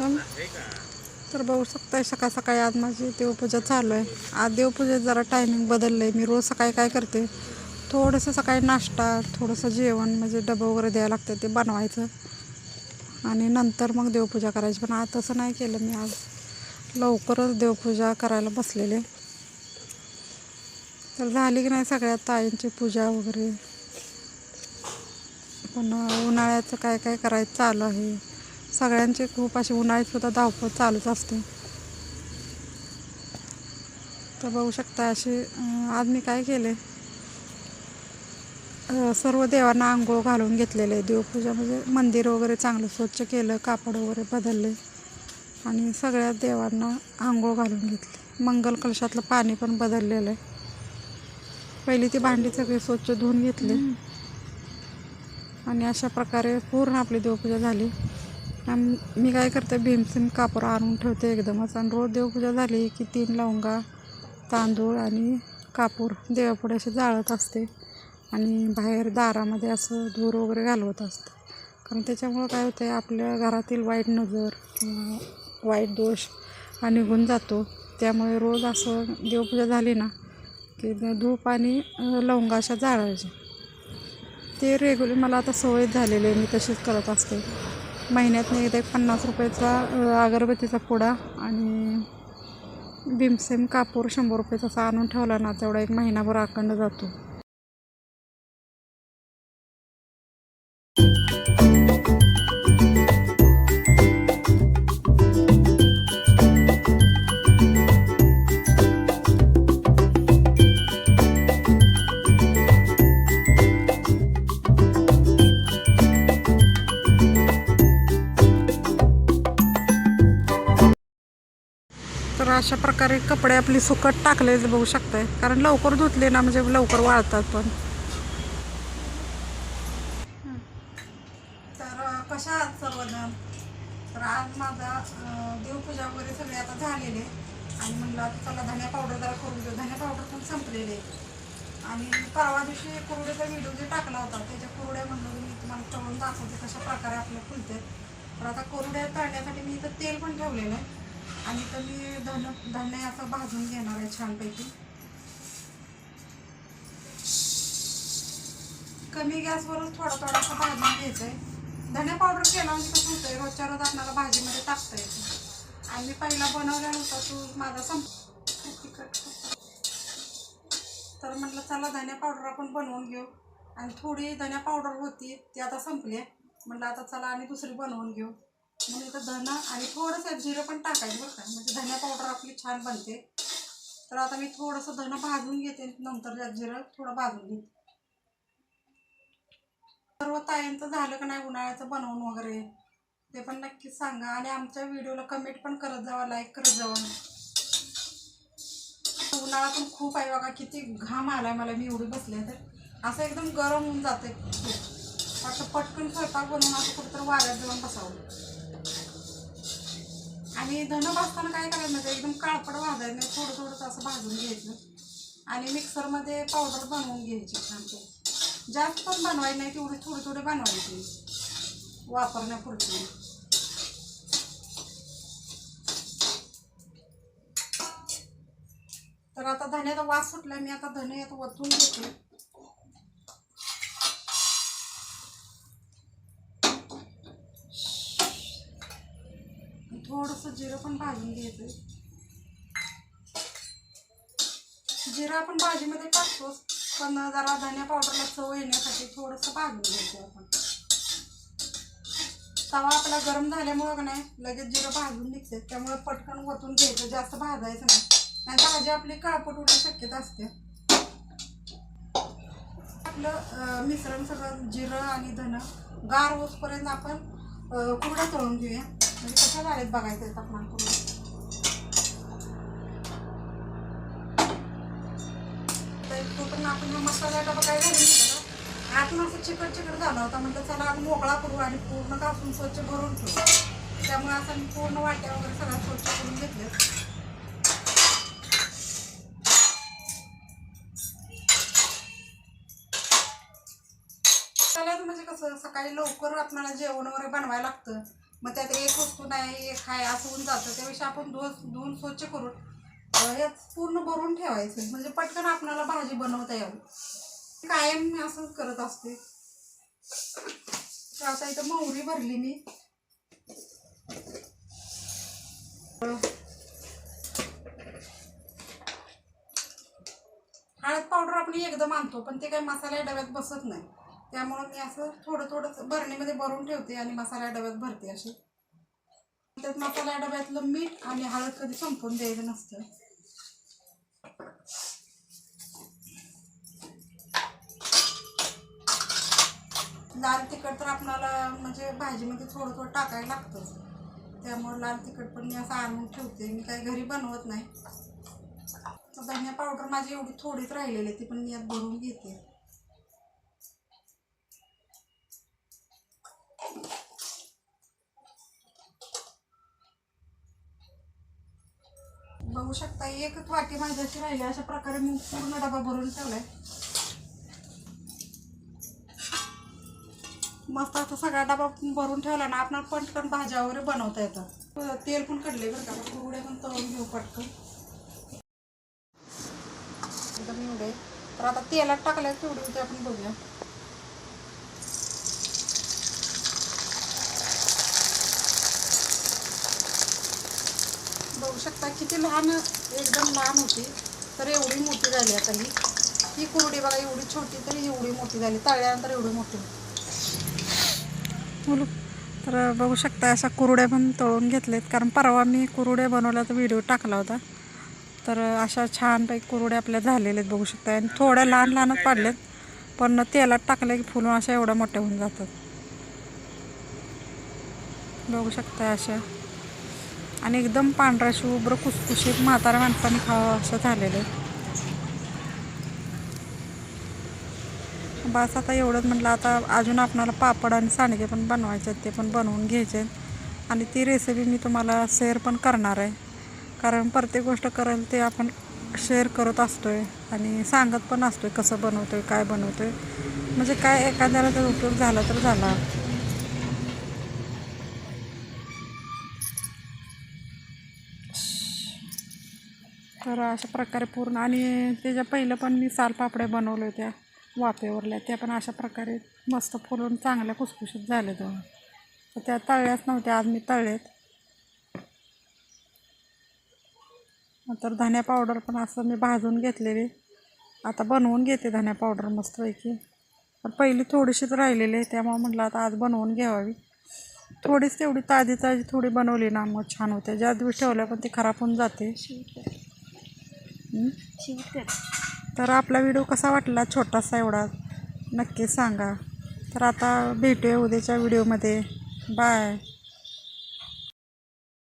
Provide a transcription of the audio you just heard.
Welcome तर बघू शकताय सकाळ सकाळी आज माझी देवपूजा चालू आहे. आज देवपूजेत जरा टायमिंग बदललं आहे मी रोज सकाळी काय करते? थोडंसं सकाळी नाश्ता थोडंसं जेवण म्हणजे डबं वगैरे द्यायला लागतं ते बनवायचं. आणि नंतर मग देवपूजा करायची. पण आज तसं नाही केलं मी आज. लवकरच देवपूजा करायला बसलेले. तर झाली की नाही सगळ्या ताईंची पूजा वगैरे. पण उन्हाळ्याचं काय काय करायचं चालू आहे? सगळ्यांची खूप अशी उन्हाळ्यात सुद्धा धावपळ चालूच असते. तर बघू शकता अशी आज मी काय केले? सर्व देवांना आंघोळ घालून घेतलेले. देवपूजा म्हणजे मंदिर वगैरे चांगलं स्वच्छ केलं कापड वगैरे बदलले आणि सगळ्या देवांना आंघोळ घालून घेतले. मंगल कलशातलं पाणी पण बदललेलं आहे. पहिली ती भांडी सगळी स्वच्छ धुवून घेतली. आणि अशा प्रकारे पूर्ण आपली देवपूजा झाली. आणि मी काय करते भीमसेन कापूर आणून ठेवते एकदमच. आणि रोज देवपूजा झाली की तीन लवंगा तांदूळ आणि कापूर देवापुढे असे जाळत असते. आणि बाहेर दारामध्ये असं धूर वगैरे घालवत असते. कारण त्याच्यामुळं काय होतं आहे आपल्या घरातील वाईट नजर किंवा वाईट दोष हा निघून जातो. त्यामुळे रोज असं देवपूजा झाली ना की धूप आणि लवंगा अशा जाळायच्या. ते रेग्युलर मला आता सवय झालेली आहे मी तशीच करत असते. महिन्यात एकदा एक पन्नास रुपयाचा अगरबत्तीचा पुडा आणि भीमसेम कापूर शंभर रुपयाचा असा आणून ठेवला ना तेवढा एक महिनाभर अखंड जातो. अशा प्रकारे कपडे आपली सुकट टाकले बघू शकताय. कारण लवकर धुतले ना म्हणजे लवकर वाळतात पण. तर कशा आहात सर्वजण? तर आज माझा देवपूजा वगैरे सगळे आता झालेले. आणि म्हणलं आता चला धन्या पावडर जरा करून देऊ धन्या पावडर पण संपलेले. आणि परवा दिवशी कुरड्याचा व्हिडिओ जे टाकला होता त्याच्या कुरड्या म्हणलं मी तुम्हाला तळून दाखवते कशा प्रकारे आपल्या फुलते तर आता कुरड्या तळण्यासाठी मी इथं तेल पण ठेवलेलं आहे. आणि तर मी धन धान्य असं भाजून घेणार आहे छानपैकी. कमी गॅसवरच थोडा थोडासा भाजून घ्यायचं आहे धने पावडर केला म्हणजे कसं होतंय रोजच्या रोज आपल्याला भाजीमध्ये टाकता येतं आणि मी पहिला बनवला होता तू माझा संप तिखट तर म्हटलं चला धन्या पावडर आपण बनवून घेऊ. आणि थोडी धन्या पावडर होती ती आता संपली आहे. म्हटलं आता चला आणि दुसरी बनवून घेऊ. म्हणजे इथं धना आणि थोडंसं जिरं पण टाकायचं बरं का. म्हणजे धन्या पावडर आपली छान बनते. तर आता मी थोडंसं धनं भाजून घेते नंतर जिरं थोडं भाजून घेते. सर्व ताईंचं झालं का नाही उन्हाळ्याचं बनवून वगैरे ते पण नक्कीच सांगा. आणि आमच्या व्हिडिओला कमेंट पण करत जावा लाईक करत जावा. उन्हाळा पण खूप आहे बघा किती घाम आलाय मला मी एवढी बसले तर. असं एकदम गरम होऊन जाते खूप असं पटकन स्वयंपाक बनवून असं कुठंतरी वाऱ्यात जाऊन बसावं. आणि धनं भाजताना काय करायचं म्हणजे एकदम काळपड भाजायचं नाही थोडं थोडंसं असं भाजून घ्यायचं. आणि मिक्सरमध्ये पावडर बनवून घ्यायची छानपैकी जास्त पण बनवायची नाही तेवढे थोडे थोडे बनवायची. वापरण्यापुरते. तर आता धन्याचा वास सुटला मी आता धने आता वतून घेते. थोडंसं जिरं पण भाजून घ्यायचं जिरं आपण भाजीमध्ये टाकतोच पण जरा धन्या पावडरला चव येण्यासाठी थोडंसं भाजून घ्यायचं आपण. तवा आपला गरम झाल्यामुळं का नाही लगेच जिरं भाजून निघते त्यामुळे पटकन वतून घ्यायचं जास्त भाजायचं नाही. नाही भाजी आपली काळपट होण्याची शक्यता असते. आपलं मिश्रण सगळं जिरं आणि धन गार होसपर्यंत आपण कुरडा तळून घेऊया. कशा झालेत बघायचं तापमान आपण पण आपण हा मसाला डबा काय घालून आतून असं चिकट चिकट झाला होता. म्हटलं चला आपण मोकळा करू आणि पूर्ण कापून स्वच्छ भरून ठेवू. त्यामुळे असं मी पूर्ण वाट्या वगैरे सगळ्या स्वच्छ करून घेतले चालायचं म्हणजे कसं सकाळी लवकर आपल्याला जेवण वगैरे बनवायला लागतं. मग त्यात एक वस्तू नाही एक आहे असं होऊन जातं. त्यापेक्षा आपण धुवून धुवून स्वच्छ करून अं, यात पूर्ण भरून ठेवायचं. म्हणजे पटकन आपल्याला भाजी बनवता यावी. कायम मी असंच करत असते. आता इथं मोहरी भरली मी. हळद पावडर आपण एकदम आणतो पण ते काही मसाल्या डब्यात बसत नाही. त्यामुळं मी असं थोडं थोडं भरणीमध्ये भरून ठेवते आणि मसाल्या डब्यात भरते असे. त्यात मसाल्या डब्यातलं मीठ आणि हळद कधी संपून द्यायचं नसतं. लाल तिखट तर आपणाला म्हणजे भाजीमध्ये थोडं थोडं टाकायला लागतं. त्यामुळे लाल तिखट पण मी असं आणून ठेवते. मी काही घरी बनवत नाही. धनिया पावडर माझी एवढी थोडीच राहिलेली आहे, ती पण मी यात भरून घेते. बघू शकता एकच वाटी माझ्याशी राहिली अशा प्रकारे मी पूर्ण डबा भरून ठेवलाय. मस्त असं सगळा डबा भरून ठेवला ना आपण पटकन भाज्या वगैरे बनवता येतात. तेल पण काढले बरं का उघडे पण तळून घेऊ पटकन. एकदम एवढे. तर आता तेलात टाकल्या तेवढे होते आपण बघूया. शकता. किती लहान एकदम लहान होती तर एवढी मोठी झाली आता ही. ही कुरडी बघा एवढी छोटी तरी एवढी मोठी झाली. तळल्यानंतर एवढी मोठी बोलू. तर बघू शकता अशा कुरड्या पण तळून घेतलेत. कारण परवा मी कुरड्या बनवल्याचा व्हिडिओ टाकला होता. तर अशा छानपैकी कुरड्या आपल्या झालेल्या आहेत बघू शकता. आणि थोड्या लहान लहानच पाडल्यात पण तेलात टाकल्या की फुलून अशा एवढ्या मोठ्या होऊन जातात. बघू शकता अशा. आणि एकदम पांढरा शुभ्र कुसकुशीत म्हातारा माणसाने खावं असं झालेलं आहे. बस आता एवढंच म्हटलं आता अजून आपणाला पापड आणि सांडगे पण बनवायचे आहेत ते पण बनवून घ्यायचे आणि ती रेसिपी मी तुम्हाला शेअर पण करणार आहे. कारण प्रत्येक गोष्ट करेल ते आपण शेअर करत असतो आहे आणि सांगत पण असतो आहे कसं बनवतो आहे काय बनवतो आहे म्हणजे काय एखाद्याला जर उपयोग झाला तर झाला. तर अशा प्रकारे पूर्ण. आणि त्याच्या पहिलं पण मी सालपापड्या बनवल्या होत्या वाफेवरल्या. त्या पण अशा प्रकारे मस्त फुलून चांगल्या कुसकुशीत झाल्या दोन. तर त्या तळल्याच नव्हत्या आज मी तळलेत. नंतर धन्या पावडर पण असं मी भाजून घेतलेली. आता बनवून घेते धन्या पावडर मस्तपैकी. पण पहिली थोडीशीच राहिलेली आहे त्यामुळे म्हटलं आता आज बनवून घ्यावी. थोडीच तेवढी ताजी ताजी थोडी बनवली ना मग छान होते. ज्या दिवशी ठेवल्या पण ती खराब होऊन जाते. तर आपला व्हिडिओ कसा वाटला? छोटासा एवढा नक्की सांगा. तर आता भेटूया उद्याच्या व्हिडिओमध्ये. बाय.